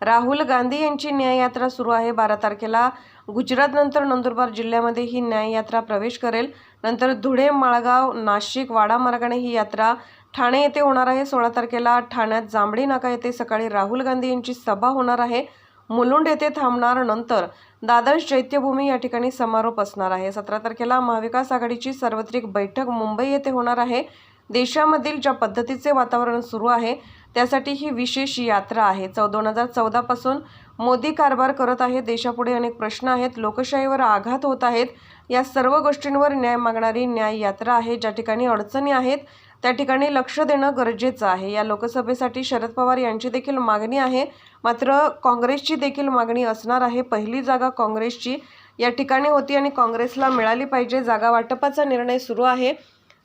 राहुल गांधी यांची न्याययात्रा सुरू आहे. बारा तारखेला गुजरातनंतर नंदुरबार जिल्ह्यामध्ये ही न्याययात्रा प्रवेश करेल. नंतर धुळे माळगाव नाशिक वाडा मार्गाने ही यात्रा ठाणे येथे होणार आहे. सोळा तारखेला ठाण्यात जांभळी नाका येथे सकाळी राहुल गांधी यांची सभा होणार आहे. मुलुंड येथे थांबणार नंतर दादर चैत्यभूमी या ठिकाणी समारोप असणार आहे. सतरा तारखेला महाविकास आघाडीची सार्वत्रिक बैठक मुंबई येथे होणार आहे. देशामधील ज्या पद्धतीचे वातावरण सुरू आहे त्यासाठी ही विशेष यात्रा आहे. चौ दोन हजार चौदापासून मोदी कारभार करत आहे देशापुढे अनेक प्रश्न आहेत. लोकशाहीवर आघात होत आहेत. या सर्व गोष्टींवर न्याय मागणारी न्याय यात्रा आहे. ज्या ठिकाणी अडचणी आहेत त्या ठिकाणी लक्ष देणं गरजेचं आहे. या लोकसभेसाठी शरद पवार यांची देखील मागणी आहे. मात्र काँग्रेसची देखील मागणी असणार आहे. पहिली जागा काँग्रेसची या ठिकाणी होती आणि काँग्रेसला मिळाली पाहिजे. जागा वाटपाचा निर्णय सुरू आहे.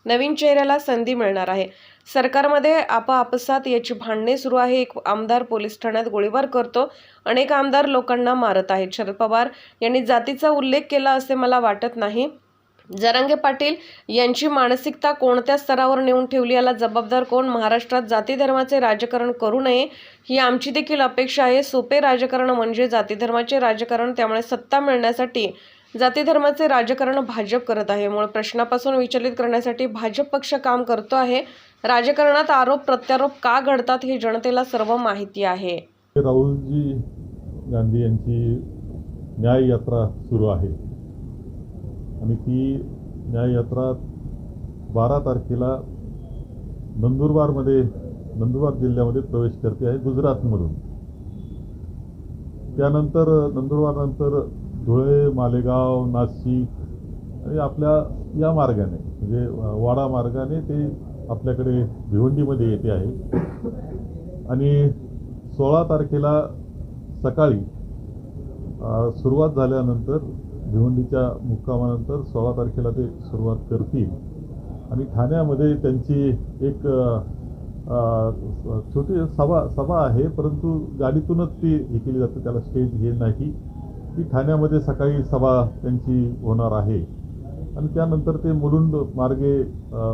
नवीन चेहऱ्याला संधी मिळणार आहे. सरकारमध्ये आपापसात याची भांडणे सुरू आहे. एक आमदार पोलीस ठाण्यात गोळीबार करतो. अनेक आमदार लोकांना मारत आहेत. शरद पवार यांनी जातीचा उल्लेख केला असे मला वाटत नाही. जरांगे पाटील यांची मानसिकता कोणत्या स्तरावर नेऊन ठेवली याला जबाबदार कोण? महाराष्ट्रात जाती धर्माचे राजकारण करू नये ही आमची देखील अपेक्षा आहे. सोपे राजकारण म्हणजे जाती धर्माचे राजकारण. त्यामुळे सत्ता मिळण्यासाठी जाती धर्माचे राजकारण भाजप करत आहे. मूळ प्रश्नापासून विचलित करण्यासाठी भाजप पक्ष काम करतो आहे. राजकारणात आरोप प्रत्यारोप का घडतात हे जनतेला सर्व माहिती आहे. राहुलजी गांधी यांची न्याय यात्रा सुरू आहे. आणि ती न्याय यात्रा बारा तारखेला नंदुरबारमध्ये नंदुरबार जिल्ह्यामध्ये प्रवेश करते आहे गुजरातमधून. त्यानंतर नंदुरबारनंतर धुळे मालेगाव नाशिक आणि आपल्या या मार्गाने म्हणजे वाडा मार्गाने ते आपल्याकडे भिवंडीमध्ये येते आहे. आणि सोळा तारखेला सकाळी सुरुवात झाल्यानंतर भिवंडीच्या मुक्कामानंतर सोळा तारखेला ते सुरुवात करतील. आणि ठाण्यामध्ये त्यांची एक छोटी सभा सभा आहे परंतु गाडीतूनच ती हे केली जाते त्याला स्टेज हे नाही. ती ठाण्यामध्ये सकाळी सभा त्यांची होणार आहे. आणि त्यानंतर ते मुलुंड मार्गे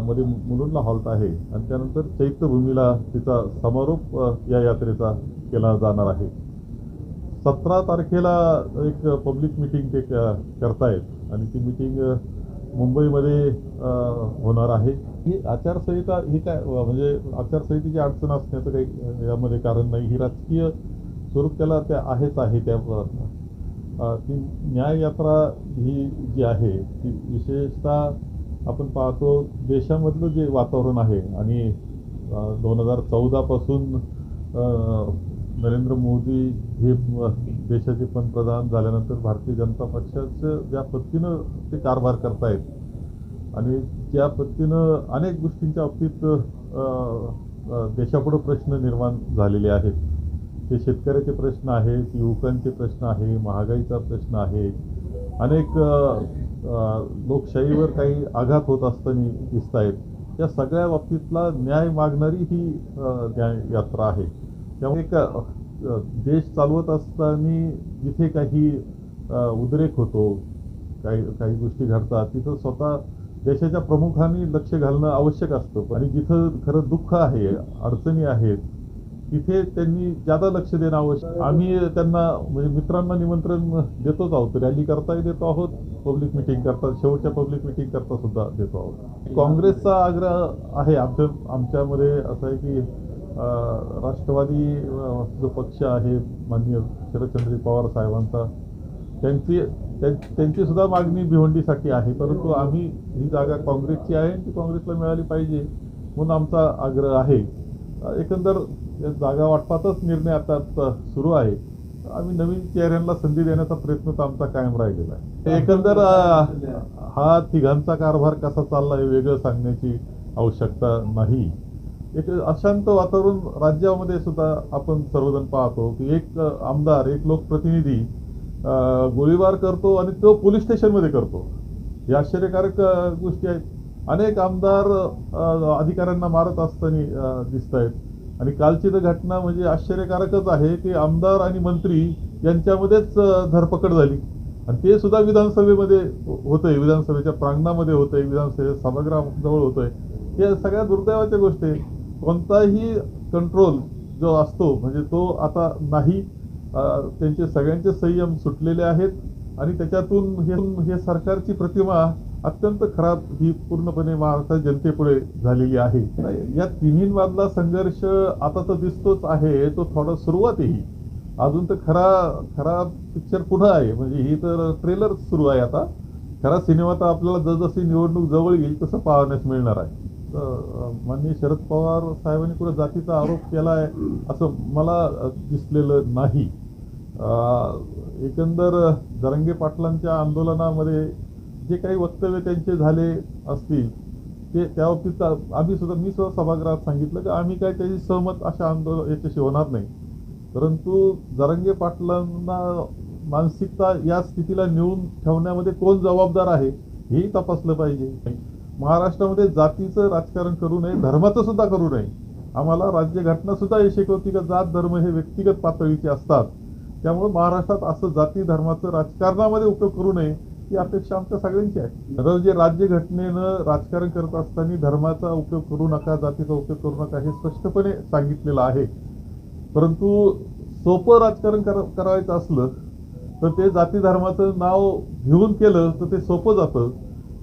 मध्ये मुलुंडला हॉल्ट आहे. आणि त्यानंतर चैत्यभूमीला तिचा समारोप या यात्रेचा केला जाणार आहे. सतरा तारखेला एक पब्लिक मिटिंग ते क- करतायत. आणि ती मिटिंग मुंबईमध्ये होणार आहे. ही आचारसंहिता ही काय म्हणजे आचारसंहितेची अडचण असण्याचं काही यामध्ये कारण नाही. ही राजकीय स्वरूप त्याला त्या आहेच आहे त्या ती न्याय यात्रा ही जी आहे ती विशेषतः आपण पाहतो देशामधलं जे वातावरण आहे आणि दोन हजार चौदापासून नरेंद्र मोदी हे देशाचे पंतप्रधान झाल्यानंतर भारतीय जनता पक्षाचं ज्या पद्धतीनं ते कारभार करतायत आणि त्या पद्धतीनं अनेक गोष्टींच्या बाबतीत देशापुढं प्रश्न निर्माण झालेले आहेत. ते शेतकऱ्याचे प्रश्न आहेत युवकांचे प्रश्न आहे महागाईचा प्रश्न आहे. अनेक लोकशाहीवर काही आघात होत असताना दिसत आहेत या सगळ्या बाबतीतला न्याय मागणारी ही न्याय यात्रा आहे. त्यामुळे एक देश चालवत असताना जिथे काही उद्रेक होतो काही काही गोष्टी घडतात तिथं स्वतः देशाच्या प्रमुखांनी लक्ष घालणं आवश्यक असतं. आणि जिथं खरं दुःख आहे अडचणी आहेत तिथे त्यांनी ज्यादा लक्ष देणं आवश्यक आम्ही त्यांना म्हणजे मित्रांना निमंत्रण देतोच आहोत रॅली करताही देतो आहोत पब्लिक मिटिंग करता शेवटच्या पब्लिक मिटिंग करता सुद्धा देतो आहोत. काँग्रेसचा आग्रह आहे आमच्या आमच्यामध्ये असं आहे की राष्ट्रवादी जो पक्ष आहे माननीय शरदचंद्र पवार साहेबांचा त्यांची त्यांची सुद्धा मागणी भिवंडीसाठी आहे परंतु आम्ही ही जागा काँग्रेसची आहे ती काँग्रेसला मिळाली पाहिजे म्हणून आमचा आग्रह आहे. एकंदर जागा वाटपाचाच निर्णय आता सुरू आहे. आम्ही नवीन चेहऱ्यांना संधी देण्याचा प्रयत्न तर आमचा कायम राहिलेला आहे. एकंदर हा तिघांचा कारभार कसा चालला हे वेगळं सांगण्याची आवश्यकता नाही. एक अशांत वातावरण राज्यामध्ये सुद्धा आपण सर्वजण पाहतो की एक आमदार एक लोकप्रतिनिधी गोळीबार करतो आणि तो पोलीस स्टेशनमध्ये करतो. हे आश्चर्यकारक गोष्टी आहेत. अनेक आमदार अधिकाऱ्यांना मारत असताना दिसत आहेत आणि कालची तर घटना म्हणजे आश्चर्यकारकच आहे की आमदार आणि मंत्री यांच्यामध्येच धरपकड झाली. आणि ते सुद्धा विधानसभेमध्ये हो, होतंय. विधानसभेच्या प्रांगणामध्ये होतंय. विधानसभे सभागृहाजवळ होतंय. हे सगळ्या दुर्दैवाच्या गोष्टी कोणताही कंट्रोल जो असतो म्हणजे तो आता नाही. त्यांचे सगळ्यांचे संयम सुटलेले आहेत. आणि त्याच्यातून हे हे सरकारची प्रतिमा अत्यंत खराब ही पूर्णपणे महाराष्ट्र जनतेपुढे झालेली आहे. या तिन्हींमधला संघर्ष आता तर दिसतोच आहे तो थोडा सुरुवात आहे ही अजून तर खरा खरा पिक्चर पुढं आहे. म्हणजे ही तर ट्रेलर सुरू आहे आता. खरा सिनेमा तर आपल्याला जसजशी निवडणूक जवळ येईल तसं पाहण्यास मिळणार आहे. तर, माननीय शरद पवार साहेबांनी कुठे जातीचा आरोप केला आहे असं मला दिसलेलं नाही. एकंदर जरंगे पाटलांच्या आंदोलनामध्ये जे काही वक्तव्य त्यांचे झाले असतील ते त्या बाबतीत आम्ही सुद्धा मी सुद्धा सभागृहात सांगितलं की आम्ही काय त्याची सहमत अशा आंदोलन याच्याशी होणार नाही. परंतु जरंगे पाटलांना मानसिकता या स्थितीला नेऊन ठेवण्यामध्ये कोण जबाबदार आहे हेही तपासलं पाहिजे. महाराष्ट्रामध्ये जातीचं राजकारण करू नये धर्माचं सुद्धा करू नये. आम्हाला राज्यघटना सुद्धा हे शिकवती का जात धर्म हे व्यक्तिगत पातळीचे असतात. त्यामुळे महाराष्ट्रात असं जाती धर्माचं राजकारणामध्ये उपयोग करू नये ही अपेक्षा आमच्या सगळ्यांची आहे. तर जे राज्यघटनेनं राजकारण करत असताना धर्माचा उपयोग करू नका जातीचा उपयोग करू नका हे स्पष्टपणे सांगितलेलं आहे. परंतु सोपं राजकारण करायचं असलं तर ते जाती धर्माचं नाव घेऊन केलं तर ते सोपं जातं.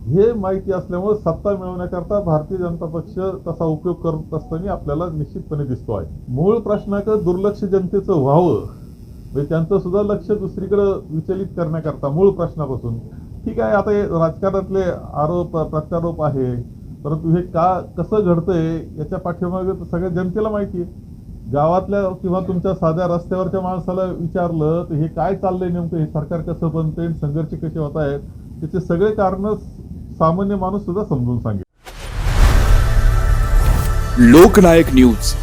हे माहिती असल्यामुळे सत्ता मिळवण्याकरता भारतीय जनता पक्ष तसा उपयोग करत असताना आपल्याला निश्चितपणे दिसतो आहे. मूळ प्रश्नाकडे दुर्लक्ष जनतेचं व्हावं. म्हणजे त्यांचं सुद्धा लक्ष दुसरीकडं विचलित करण्याकरता मूळ प्रश्नापासून. ठीक आहे आता हे राजकारणातले आरोप प्रत्यारोप आहे. परंतु हे का कसं घडतंय याच्या पाठीमागे सगळ्या जनतेला माहिती आहे. गावातल्या किंवा तुमच्या साध्या रस्त्यावरच्या माणसाला विचारलं तर हे काय चाललंय नेमकं? हे सरकार कसं बनतंय संघर्ष कसे होत आहेत? त्याचे सगळे कारण सामान्य माणूस सुद्धा समजून सांगेल. लोकनायक न्यूज.